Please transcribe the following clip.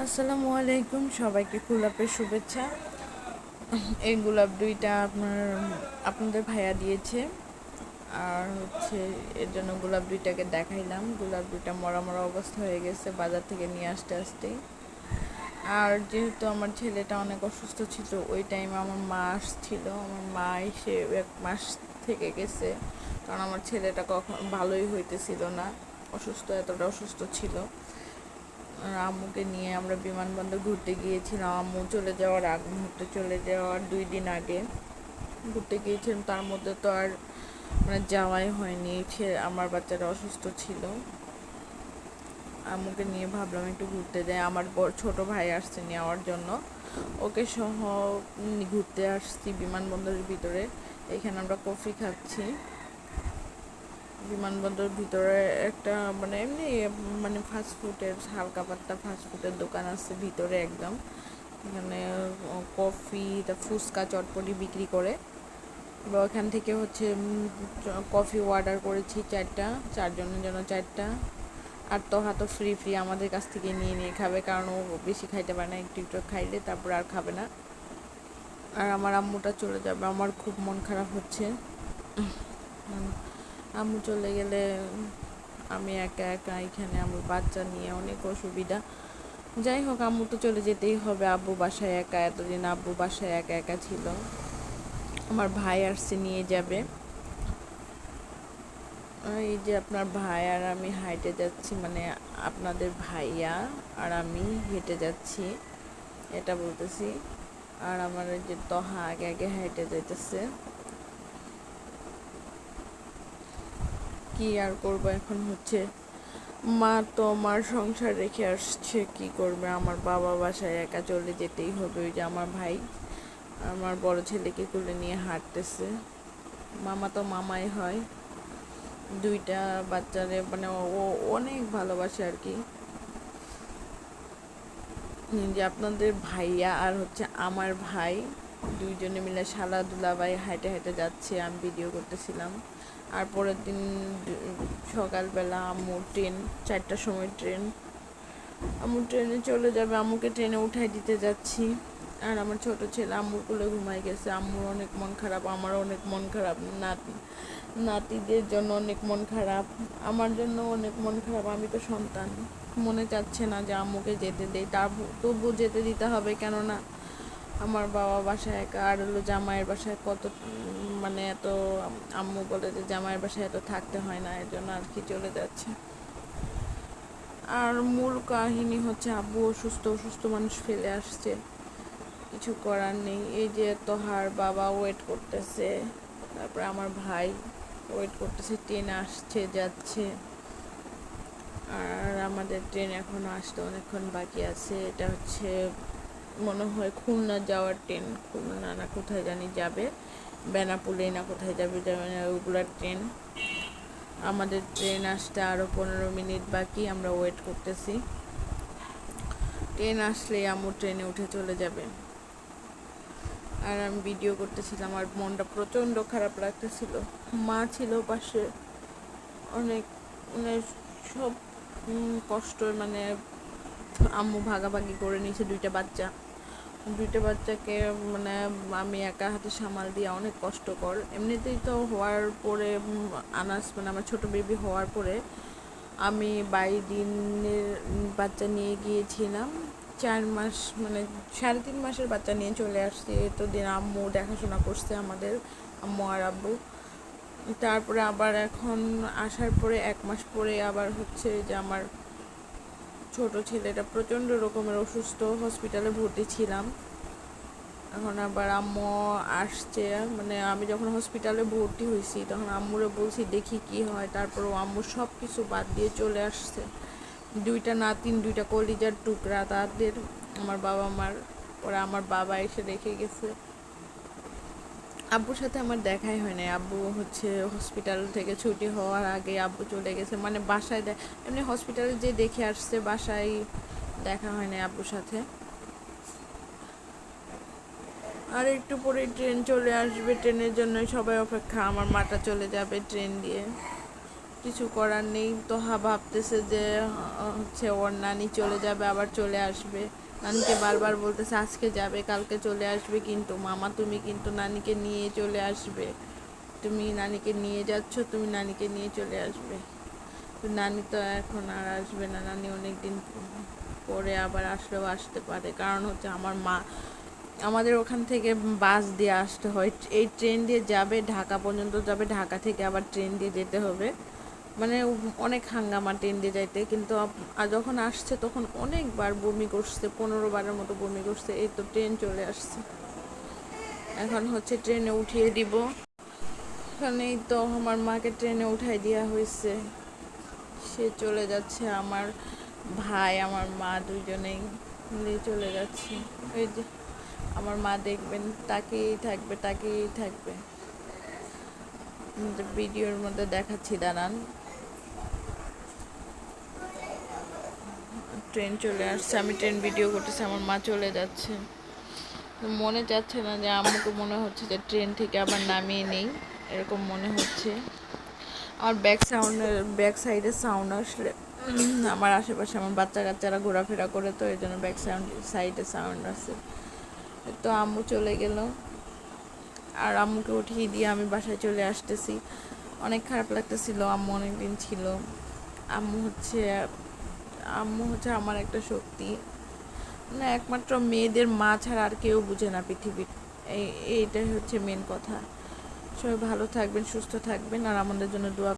আসসালামু আলাইকুম, সবাইকে গোলাপের শুভেচ্ছা। এই গোলাপ দুইটা আপনার, আপনাদের ভাইয়া দিয়েছে। আর হচ্ছে এর জন্য গোলাপ দুইটাকে দেখাইলাম। গোলাপ দুইটা মরা মরা অবস্থা হয়ে গেছে, বাজার থেকে নিয়ে আসতে আসতেই আর যেহেতু আমার ছেলেটা অনেক অসুস্থ ছিল, ওই টাইমে আমার মা আসছিল। আমার মা এসে এক মাস থেকে গেছে, কারণ আমার ছেলেটা কখন ভালোই হইতেছিল না। অসুস্থ, এতটা অসুস্থ ছিল। আম্মুকে নিয়ে আমরা বিমানবন্দর ঘুরতে গিয়েছিলাম আম্মু চলে যাওয়ার আগ মুহূর্তে চলে যাওয়ার দুই দিন আগে ঘুরতে গিয়েছিলাম। তার মধ্যে তো আর মানে যাওয়াই হয়নি। আমার বাচ্চারা অসুস্থ ছিল। আম্মুকে নিয়ে ভাবলাম একটু ঘুরতে যাই। আমার ছোট ভাই আসছে নেওয়ার জন্য। ওকে সহ ঘুরতে আসছি বিমানবন্দরের ভিতরে। এখানে আমরা কফি খাচ্ছি। বিমানবন্দরের ভিতরে একটা মানে এমনি মানে ফাস্ট ফুডের হালকা পাতলা ফাস্ট ফুডের দোকান আছে ভিতরে একদম। এখানে কফি তা ফুচকা চটপটি বিক্রি করে। বা ওখান থেকে হচ্ছে কফি অর্ডার করেছি চারটা চারজনের জন্য চারটা। আর তো হাতো ফ্রি ফ্রি আমাদের কাছ থেকে নিয়ে নিয়ে খাবে কারণ ও বেশি খাইতে পারে না একটু একটু খাইলে তারপর আর খাবে না। আর আমার আম্মুটা চলে যাবে আমার খুব মন খারাপ হচ্ছে। উম, আম্মু চলে গেলে আমি একা একা এখানে আমার বাচ্চা নিয়ে অনেক অসুবিধা। যাই হোক আম্মু তো চলে যেতেই হবে। আব্বু বাসায় একা, এতদিন আব্বু বাসায় একা একা ছিল। আমার ভাই আসছে, নিয়ে যাবে। এই যে আপনার ভাই, আর আমি হাইটে যাচ্ছি মানে আপনাদের ভাইয়া আর আমি হেঁটে যাচ্ছি। এটা বলতেছি। আর আমার যে তহা আগে আগে হেঁটে যাইতেছে। কি আর করব এখন হচ্ছে? মা তো আমার সংসার রেখে আসছে, কি করবে? আমার বাবা বাসায় একা চলে যেতেই হবে। ওই যে আমার ভাই, আমার বড় ছেলেকে কোলে নিয়ে হাঁটতেছে। মামা তো মামাই হয়। দুইটা বাচ্চারে মানে ও অনেক ভালোবাসে আর কি। যে আপনাদের ভাইয়া আর হচ্ছে আমার ভাই দুইজনে মিলে শালা দুলাভাই হাঁটে হেঁটে যাচ্ছে, আমি ভিডিও করতেছিলাম। আর পরের দিন সকালবেলা আম্মু ট্রেন, চারটার সময় ট্রেন। আম্মু ট্রেনে চলে যাবে, আম্মুকে ট্রেনে উঠাই দিতে যাচ্ছি। আর আমার ছোট ছেলে আম্মুর কোলে ঘুমাই গেছে, আম্মুর অনেক মন খারাপ আমারও অনেক মন খারাপ। নাতি নাতিদের জন্য অনেক মন খারাপ, আমার জন্য অনেক মন খারাপ, আমি তো সন্তান। মনে চাচ্ছে না যে আম্মুকে যেতে দেই তার তবু যেতে দিতে হবে, কেননা আমার বাবা বাসায় একা, আর হলো জামাইয়ের বাসায় কত মানে এত, আম্মু বলে যে জামাইয়ের বাসায় এত থাকতে হয় না, এর জন্য আর কি চলে যাচ্ছে। আর মূল কাহিনী হচ্ছে আব্বু অসুস্থ অসুস্থ মানুষ ফেলে আসছে। কিছু করার নেই। এই যে তোহার বাবা ওয়েট করতেছে, তারপরে আমার ভাই ওয়েট করতেছে ট্রেন আসছে, যাচ্ছে। আর আমাদের ট্রেন এখনও আসতে অনেকক্ষণ বাকি আছে। এটা হচ্ছে মনে হয় খুলনা যাওয়ার ট্রেন, খুলনা না কোথায় জানি যাবে। বেনাপুলে না কোথায় যাবে ওগুলার ট্রেন। আমাদের ট্রেন আসতে আরও পনেরো মিনিট বাকি, আমরা ওয়েট করতেছি। ট্রেন আসলেই আম্মু ট্রেনে উঠে চলে যাবে। আর আমি ভিডিও করতেছিলাম, আর মনটা প্রচণ্ড খারাপ লাগতেছিল। মা ছিল পাশে। অনেক মানে সব কষ্ট মানে আম্মু ভাগাভাগি করে নিয়েছে দুইটা বাচ্চা। দুইটা বাচ্চাকে মানে আমি একা হাতে সামাল দিয়ে অনেক কষ্টকর এমনিতেই তো হওয়ার পরে আনাস মানে আমার ছোট বেবি হওয়ার পরে আমি বাই দিনের বাচ্চা নিয়ে গিয়েছিলাম। চার মাস মানে সাড়ে তিন মাসের বাচ্চা নিয়ে চলে আসছি। এতদিন আম্মু দেখাশোনা করছে আমাদের, আম্মু আর আব্বু। তারপরে আবার এখন আসার পরে এক মাস পরে আবার হচ্ছে যে আমার ছোট ছেলেটা প্রচণ্ড রকমের অসুস্থ হসপিটালে ভর্তি ছিলাম। এখন আবার আম্মু আসছে মানে আমি যখন হসপিটালে ভর্তি হয়েছি, তখন আম্মুরে বলছি, দেখি কি হয়। তারপর আম্মু সব কিছু বাদ দিয়ে চলে আসছে। দুইটা নাতিন, দুইটা কলিজার টুকরা, তাদের, আমার বাবা মার ওরা আমার বাবা এসে রেখে গেছে। আব্বুর সাথে আমার দেখাই হয় নাই। আব্বু হচ্ছে হসপিটাল থেকে ছুটি হওয়ার আগে আব্বু চলে গেছে। মানে বাসায় এমনি হসপিটালে যে দেখে আসছে, বাসায় দেখা হয় আব্বুর সাথে। আর একটু পরে ট্রেন চলে আসবে। ট্রেনের জন্য সবাই অপেক্ষা। আমার মাটা চলে যাবে ট্রেন দিয়ে। কিছু করার নেই। তোহা ভাবতেছে যে হচ্ছে ওর নানি চলে যাবে, আবার চলে আসবে। নানিকে বারবার বলতেছে, আজকে যাবে, কালকে চলে আসবে কিন্তু, মামা তুমি কিন্তু নানিকে নিয়ে চলে আসবে। তুমি নানিকে নিয়ে যাচ্ছ, তুমি নানিকে নিয়ে চলে আসবে। নানি তো এখন আর আসবে না। নানি অনেক দিন পরে আবার আসলেও আসতে পারে। কারণ হচ্ছে আমার মা, আমাদের ওখান থেকে বাস দিয়ে আসতে হয়। এই ট্রেন দিয়ে যাবে, ঢাকা পর্যন্ত যাবে, ঢাকা থেকে আবার ট্রেন দিয়ে যেতে হবে। মানে অনেক হাঙ্গামা দিয়ে যাইতে, কিন্তু যখন আসছে তখন অনেকবার বমি করছে পনেরো বারের মতো বমি করছে, এই তো ট্রেন চলে আসছে। এখন হচ্ছে ট্রেনে উঠিয়ে দিব। এখানেই তো আমার মাকে ট্রেনে উঠাই দেওয়া হয়েছে সে চলে যাচ্ছে আমার ভাই, আমার মা দুজনেই মিলে চলে যাচ্ছে। ওই যে, আমার মা দেখবেন, তাকেই থাকবে তাকেই থাকবে। ভিডিওর মধ্যে দেখাচ্ছি, দাঁড়ান। ট্রেন চলে আসছে, আমি ট্রেন ভিডিও করতেছি, আমার মা চলে যাচ্ছে। মনে যাচ্ছে না যে আমাকে মনে হচ্ছে যে ট্রেন থেকে আবার নামিয়ে নেই, এরকম মনে হচ্ছে। আমার ব্যাক সাউন্ডের ব্যাক সাইডে সাউন্ড আসলে, আমার আশেপাশে আমার বাচ্চা কাচ্চারা ঘোরাফেরা করে তো এই জন্য ব্যাক সাউন্ড সাইডে সাউন্ড আছে তো আম্মু চলে গেল। আর আম্মুকে উঠিয়ে দিয়ে আমি বাসায় চলে আসতেছি। অনেক খারাপ লাগতেছিল, আম্মু অনেক দিন ছিল। আম্মু হচ্ছে আম্মু হচ্ছে আমার একটা শক্তি। মানে একমাত্র মেয়েদের মা ছাড়া আর কেউ বুঝে না পৃথিবীর। এই, এইটাই হচ্ছে মেন কথা। সবাই ভালো থাকবেন, সুস্থ থাকবেন, আর আমাদের জন্য দোয়া